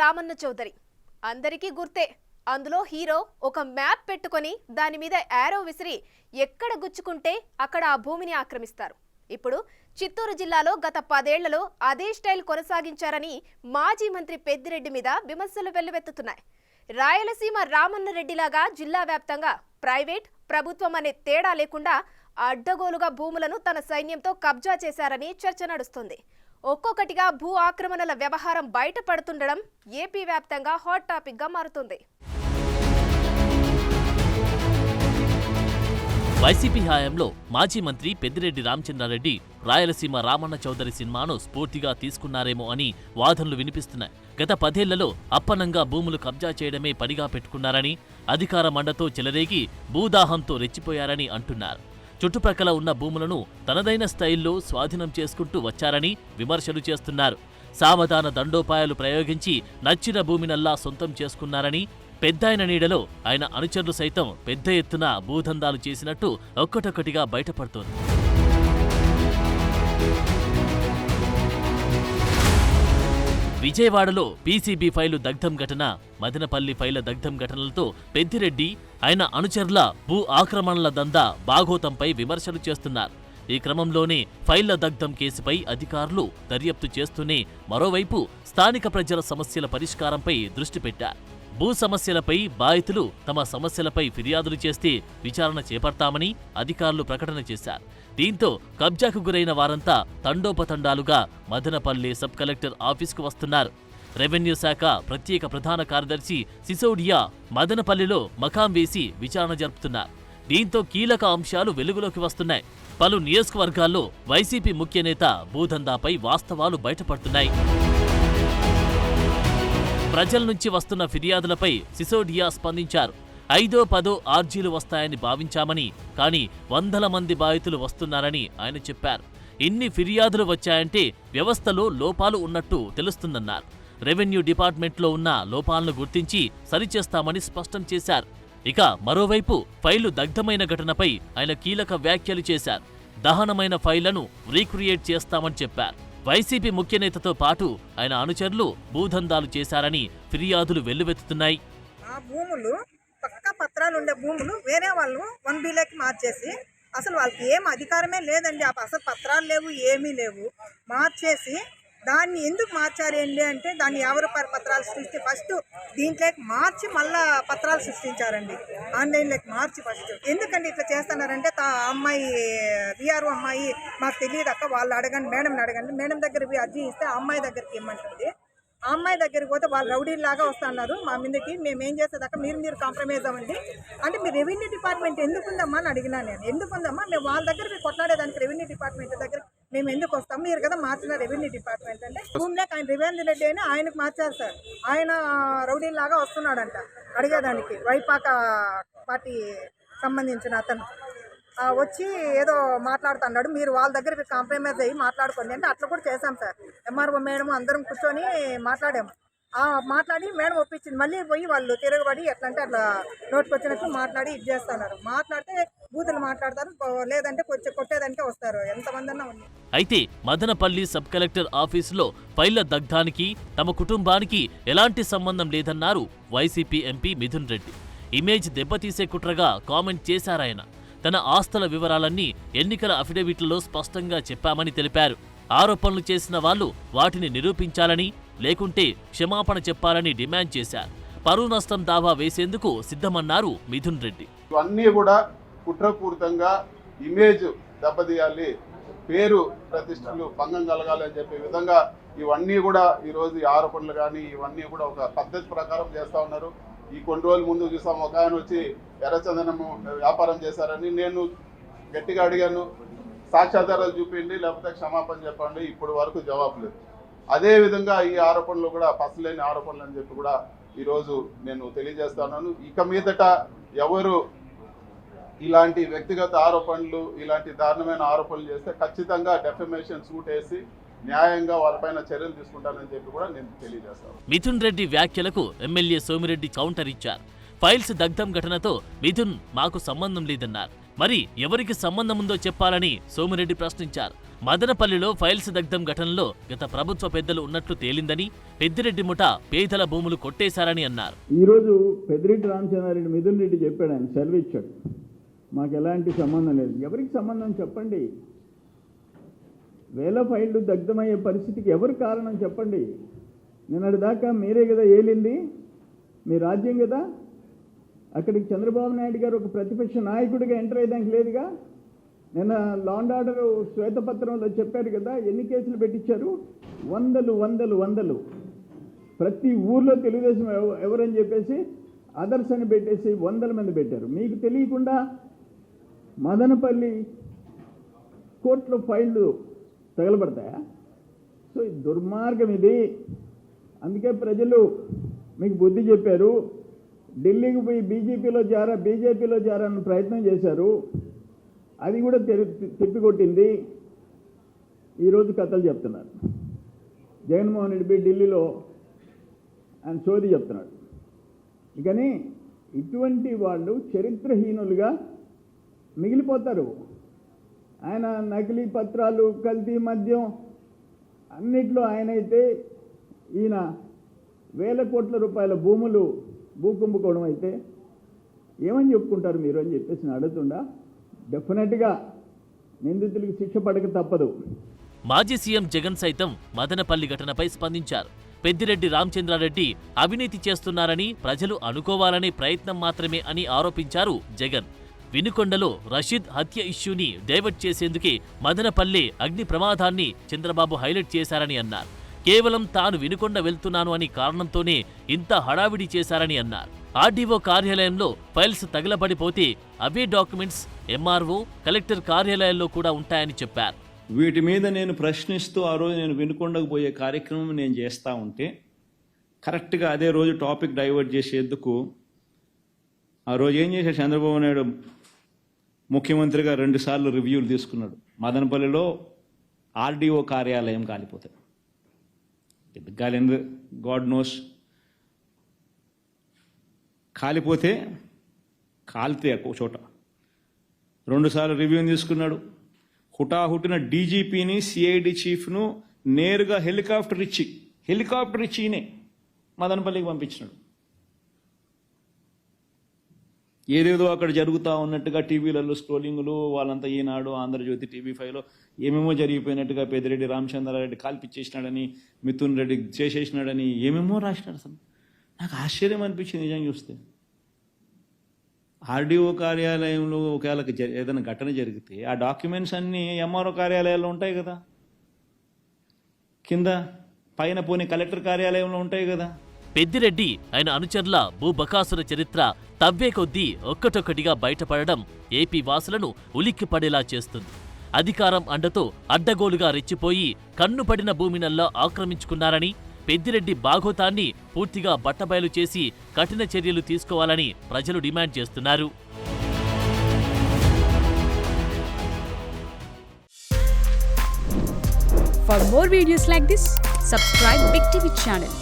రామన్న చౌదరి. అందరికీ గుర్తే అందులో హీరో ఒక మ్యాప్ పెట్టుకొని దాని మీద యారో విసిరి ఎక్కడ గుచ్చుకుంటే అక్కడ ఆ భూమిని ఆక్రమిస్తారు. ఇప్పుడు చిత్తూరు జిల్లాలో గత పదేళ్ళలో అదే స్టైల్ కొనసాగించారని మాజీ మంత్రి పెద్దిరెడ్డి మీద విమర్శలు వెల్లువెత్తుతున్నాయి. రాయలసీమ రామన్న రెడ్డిలాగా జిల్లా వ్యాప్తంగా ప్రైవేట్ ప్రభుత్వం అనే తేడా లేకుండా అడ్డగోలుగా భూములను తన సైన్యంతో కబ్జా చేశారని చర్చ నడుస్తుంది. ఒక్కొక్కటిగా భూ ఆక్రమణల వ్యవహారం బయటపడుతుండడం ఏపీ వ్యాప్తంగా హాట్ టాపిక్గా మారుతుంది. వైసీపీ హయాంలో మాజీ మంత్రి పెద్దిరెడ్డి రామచంద్రారెడ్డి రాయలసీమ రామన్న చౌదరి సినిమాను స్ఫూర్తిగా తీసుకున్నారేమో అని వాదనలు వినిపిస్తున్నాయి. గత పదేళ్ళలో అప్పనంగా భూములు కబ్జా చేయడమే పనిగా పెట్టుకున్నారని అధికార మండతో చెలరేగి భూదాహంతో రెచ్చిపోయారని అంటున్నారు. చుట్టుప్రక్కల ఉన్న భూములను తనదైన స్టైల్లో స్వాధీనం చేసుకుంటూ వచ్చారని విమర్శలు చేస్తున్నారు. సావధాన దండోపాయాలు ప్రయోగించి నచ్చిన భూమినల్లా సొంతం చేసుకున్నారని పెద్దాయన నీడలో ఆయన అనుచరులు సైతం పెద్ద ఎత్తున భూదందాలు చేసినట్టు ఒక్కటొక్కటిగా బయటపడుతోంది. విజయవాడలో పీసీబీ ఫైలు దగ్ధం ఘటన మదనపల్లి ఫైల దగ్ధం ఘటనలతో పెద్దిరెడ్డి ఆయన అనుచరుల భూ ఆక్రమణల దందా బాగోతంపై విమర్శలు చేస్తున్నారు. ఈ క్రమంలోనే ఫైళ్ళ దగ్ధం కేసుపై అధికారులు దర్యాప్తు చేస్తూనే మరోవైపు స్థానిక ప్రజల సమస్యల పరిష్కారంపై దృష్టి పెట్టారు. భూ సమస్యలపై బాధితులు తమ సమస్యలపై ఫిర్యాదులు చేస్తే విచారణ చేపడతామని అధికారులు ప్రకటన చేశారు. దీంతో కబ్జాకు గురైన వారంతా తండోపతండాలుగా మదనపల్లి సబ్ కలెక్టర్ ఆఫీసుకు వస్తున్నారు. రెవెన్యూ శాఖ ప్రత్యేక ప్రధాన కార్యదర్శి సిసోడియా మదనపల్లిలో మకాం వేసి విచారణ జరుపుతున్నారు. దీంతో కీలక అంశాలు వెలుగులోకి వస్తున్నాయి. పలు నియోజకవర్గాల్లో వైసీపీ ముఖ్య నేత భూదందాపై వాస్తవాలు బయటపడుతున్నాయి. ప్రజల నుంచి వస్తున్న ఫిర్యాదులపై సిసోడియా స్పందించారు. ఐదో పదో ఆర్జీలు వస్తాయని భావించామని కానీ వందల మంది బాధితులు వస్తున్నారని ఆయన చెప్పారు. ఇన్ని ఫిర్యాదులు వచ్చాయంటే వ్యవస్థలో లోపాలు ఉన్నట్టు తెలుస్తుందన్నారు. రెవెన్యూ డిపార్ట్మెంట్లో ఉన్న లోపాలను గుర్తించి సరిచేస్తామని స్పష్టం చేశారు. ఇక మరోవైపు ఫైలు దగ్ధమైన ఘటనపై ఆయన కీలక వ్యాఖ్యలు చేశారు. దహనమైన ఫైళ్ళను రీక్రియేట్ చేస్తామని చెప్పారు. వైసీపీ ముఖ్య నేతతో పాటు ఆయన అనుచరులు భూదందాలు చేశారని ఫిర్యాదులు వెల్లువెత్తుతున్నాయి. ఆ భూములు పక్క పత్రాలు ఉండే భూములు వేరే వాళ్ళు వన్ బీలోకి మార్చేసి అసలు వాళ్ళకి ఏం అధికారమే లేదండి. అసలు పత్రాలు లేవు ఏమీ లేవు. మార్చేసి దాన్ని ఎందుకు మార్చారు ఏంటి అంటే దాన్ని ఎవరు పత్రాలు సృష్టి ఫస్ట్ దీంట్లోకి మార్చి మళ్ళా పత్రాలు సృష్టించారండి. ఆన్లైన్లోకి మార్చి ఫస్ట్ ఎందుకండి ఇట్లా చేస్తున్నారంటే తా అమ్మాయి విఆర్ఓ అమ్మాయి మాకు తెలియదు అక్క వాళ్ళు అడగండి మేడంని అడగండి. మేడం దగ్గర అర్జీ ఇస్తే అమ్మాయి దగ్గరికి ఇమ్మంటుంది. ఆ అమ్మాయి దగ్గరికి పోతే వాళ్ళు రౌడీలాగా వస్తున్నారు మా మీదకి. మేము ఏం చేసేదాకా మీరు మీరు కాంప్రమైజ్ అవ్వండి. అంటే మీ రెవెన్యూ డిపార్ట్మెంట్ ఎందుకు ఉందమ్మా అని అడిగినా నేను. ఎందుకు ఉందమ్మా మేము వాళ్ళ దగ్గర మీరు కొట్లాడేదానికి రెవెన్యూ డిపార్ట్మెంట్ దగ్గర మేము ఎందుకు వస్తాం? మీరు కదా మార్చిన రెవెన్యూ డిపార్ట్మెంట్ అంటే. భూమిలోకి ఆయన రేవేంద్ర రెడ్డి అని ఆయనకు మార్చారు సార్. ఆయన రౌడీలాగా వస్తున్నాడంట అడిగేదానికి. వైపాక పార్టీ సంబంధించిన అతను. వచ్చి ఏదో మాట్లాడుతున్నాడు. మీరు వాళ్ళ దగ్గర కాంప్రమైజ్ అయ్యి మాట్లాడుకోండి అంటే అట్లా కూడా చేశాం సార్. ఎంఆర్ఓ మేడం అందరం కూర్చొని మాట్లాడాము. మాట్లాడి మేడం ఒప్పించింది. మళ్ళీ పోయి వాళ్ళు తిరగబడి ఎట్లా అంటే అట్లా నోటికి వచ్చినట్లు మాట్లాడి ఇది చేస్తున్నారు. మాట్లాడితే బూతులు మాట్లాడతారు. లేదంటే కొంచెం కొట్టేదానికే వస్తారు. ఎంతమంది అన్నా ఉంది. అయితే మదనపల్లి సబ్ కలెక్టర్ ఆఫీసులో ఫైళ్ళ దగ్ధానికి తమ కుటుంబానికి ఎలాంటి సంబంధం లేదన్నారు YCP MP Mithun Reddy. Image దెబ్బతీసే కుట్రగా కామెంట్ చేశారాయన. తన ఆస్తుల వివరాలన్నీ ఎన్నికల అఫిడవిట్లో స్పష్టంగా చెప్పామని తెలిపారు. ఆరోపణలు చేసిన వాళ్ళు వాటిని నిరూపించాలని లేకుంటే క్షమాపణ చెప్పాలని డిమాండ్ చేశారు. పరువు నష్టం దావా వేసేందుకు సిద్ధమన్నారు మిథున్ రెడ్డి. ఇవన్నీ కూడా కుట్రపూరితంగా ఇమేజ్ దెబ్బతీయాలి పేరు ప్రతిష్టలు భంగం కలగాలి అని చెప్పే విధంగా ఇవన్నీ కూడా ఈరోజు ఈ ఆరోపణలు కానీ ఇవన్నీ కూడా ఒక పద్ధతి ప్రకారం చేస్తూ ఉన్నారు. ఈ కొన్ని రోజుల ముందు చూసాం ఒక ఆయన వచ్చి ఎర్రచందనము వ్యాపారం చేశారని నేను గట్టిగా అడిగాను. సాక్ష్యాధారాలు చూపించండి లేకపోతే క్షమాపణ చెప్పండి ఇప్పుడు వరకు జవాబు లేదు. అదేవిధంగా ఈ ఆరోపణలు కూడా పసలేని ఆరోపణలు అని చెప్పి కూడా ఈరోజు నేను తెలియజేస్తున్నాను ఇక మీదట ఎవరు ఇలాంటి వ్యక్తిగత ఆరోపణలు ఇలాంటి దారుణమైన ఆరోపణలు చేస్తే ఖచ్చితంగా డెఫమేషన్ సూట్ వేసి న్యాయంగా వాళ్ళపైన చర్యలు తీసుకుంటానని చెప్పి కూడా నేను తెలియజేస్తాను. మిథున్ రెడ్డి వ్యాఖ్యలకు ఎమ్మెల్యే సోమిరెడ్డి కౌంటర్ ఇచ్చారు. ఫైల్స్ దగ్ధం ఘటనతో మిథున్ మాకు సంబంధం లేదన్నారు. మరి ఎవరికి సంబంధం ఉందో చెప్పాలని సోమిరెడ్డి ప్రశ్నించారు. మదనపల్లిలో ఫైల్స్ దగ్ధం ఘటనలో గత ప్రభుత్వ పెద్దలు ఉన్నట్లు తేలిందని పెద్దిరెడ్డి ముఠ పేదల భూములు కొట్టేశారని అన్నారు. ఈరోజు పెద్దిరెడ్డి రామచంద్రారెడ్డి మిథున్ రెడ్డి చెప్పాడు ఆయన సెలవు ఇచ్చాడు మాకు ఎలాంటి సంబంధం లేదు. ఎవరికి సంబంధం చెప్పండి? వేల ఫైళ్ళు దగ్ధమయ్యే పరిస్థితికి ఎవరు కారణం చెప్పండి? నిన్నటి దాకా మీరే కదా ఏలింది? మీ రాజ్యం కదా? అక్కడికి చంద్రబాబు నాయుడు గారు ఒక ప్రతిపక్ష నాయకుడిగా ఎంటర్ అయ్యడానికి లేదుగా? నిన్న లాండ్ ఆర్డర్ శ్వేతపత్రంలో చెప్పారు కదా ఎన్ని కేసులు పెట్టించారు? వందలు వందలు వందలు. ప్రతి ఊర్లో తెలుగుదేశం ఎవరని చెప్పేసి అదర్స్ అని పెట్టేసి వందల మంది పెట్టారు. మీకు తెలియకుండా మదనపల్లి కోర్టులో ఫైళ్ళు తగలబడతాయా? సో ఈ దుర్మార్గం ఇది. అందుకే ప్రజలు మీకు బుద్ధి చెప్పారు. ఢిల్లీకి పోయి బీజేపీలో చేరా బీజేపీలో జారని ప్రయత్నం చేశారు. అది కూడా తెరి తిప్పికొట్టింది. ఈరోజు కథలు చెప్తున్నారు. జగన్మోహన్ రెడ్డి పోయి ఢిల్లీలో ఆయన సోది చెప్తున్నాడు. కానీ ఇటువంటి వాళ్ళు చరిత్రహీనులుగా మిగిలిపోతారు. ఆయన నకిలీ పత్రాలు కల్తీ మద్యం అన్నిట్లో ఆయన అయితే ఈయన వేల కోట్ల రూపాయల భూములు భూకుంభకోణం అయితే ఏమని చెప్పుకుంటారు మీరు అని చెప్పేసి అడుగుతుండా డెఫినెట్గా నిందితులకు శిక్ష పడక తప్పదు. మాజీ సీఎం జగన్ సైతం మదనపల్లి ఘటనపై స్పందించారు. పెద్దిరెడ్డి రామచంద్రారెడ్డి అవినీతి చేస్తున్నారని ప్రజలు అనుకోవాలనే ప్రయత్నం మాత్రమే అని ఆరోపించారు జగన్. వినుకొండలో రషీద్ హత్య ఇష్యూని డైవర్ట్ చేసేందుకే మదనపల్లి అగ్ని ప్రమాదాన్ని చంద్రబాబు హైలైట్ చేశారని అన్నారు. కేవలం తాను వినుకొండ వెళ్తున్నాను అని కారణంతోనే ఇంత హడావిడి చేశారని అన్నారు. ఆర్డీఓ కార్యాలయంలో ఫైల్స్ తగలబడిపోతే అవే డాక్యుమెంట్స్ ఎంఆర్ఓ కలెక్టర్ కార్యాలయాల్లో కూడా ఉంటాయని చెప్పారు. వీటి మీద నేను ప్రశ్నిస్తూ ఆ రోజు నేను వినుకొండకు పోయే కార్యక్రమం నేను చేస్తూ ఉంటే కరెక్ట్గా అదే రోజు టాపిక్ డైవర్ట్ చేసేందుకు ఆ రోజు ఏం చేశాడు చంద్రబాబు నాయుడు? ముఖ్యమంత్రిగా రెండుసార్లు రివ్యూలు తీసుకున్నాడు. మదనపల్లిలో ఆర్డీఓ కార్యాలయం కాలిపోతాడు కాలింది గాడ్ నోస్. కాలిపోతే కాలితే ఒక చోట. రెండుసార్లు రివ్యూని తీసుకున్నాడు. హుటాహుటిన డీజీపీని సిఐడి చీఫ్ను నేరుగా హెలికాప్టర్ ఇచ్చి హెలికాప్టర్ ఇచ్చినే మదనపల్లికి పంపించినాడు. ఏదేదో అక్కడ జరుగుతూ ఉన్నట్టుగా టీవీలలో స్క్రోలింగ్లు వాళ్ళంతా ఈనాడు ఆంధ్రజ్యోతి టీవీ ఫైవ్లో ఏమేమో జరిగిపోయినట్టుగా పెద్దిరెడ్డి రామచంద్రారెడ్డి కాల్పిచ్చేసినాడని మిథున్ రెడ్డి చేసేసినాడని ఏమేమో రాసినాడు అసలు. నాకు ఆశ్చర్యం అనిపించింది నిజం చూస్తే. ఆర్డీఓ కార్యాలయంలో ఒకవేళ ఏదైనా ఘటన జరిగితే ఆ డాక్యుమెంట్స్ అన్నీ ఎంఆర్ఓ కార్యాలయాల్లో ఉంటాయి కదా. కింద పైన పోనీ కలెక్టర్ కార్యాలయంలో ఉంటాయి కదా. పెద్దిరెడ్డి ఆయన అనుచరుల భూబకాసుర చరిత్ర తవ్వే కొద్దీ ఒక్కటొక్కటిగా బయటపడడం ఏపీ వాసులను ఉలిక్కిపడేలా చేస్తుంది. అధికారం అండతో అడ్డగోలుగా రెచ్చిపోయి కన్నుపడిన భూమినల్లా ఆక్రమించుకున్నారని పెద్దిరెడ్డి బాగోతాన్ని పూర్తిగా బట్టబయలు చేసి కఠిన చర్యలు తీసుకోవాలని ప్రజలు డిమాండ్ చేస్తున్నారు. For more videos like this, subscribe Big TV channel.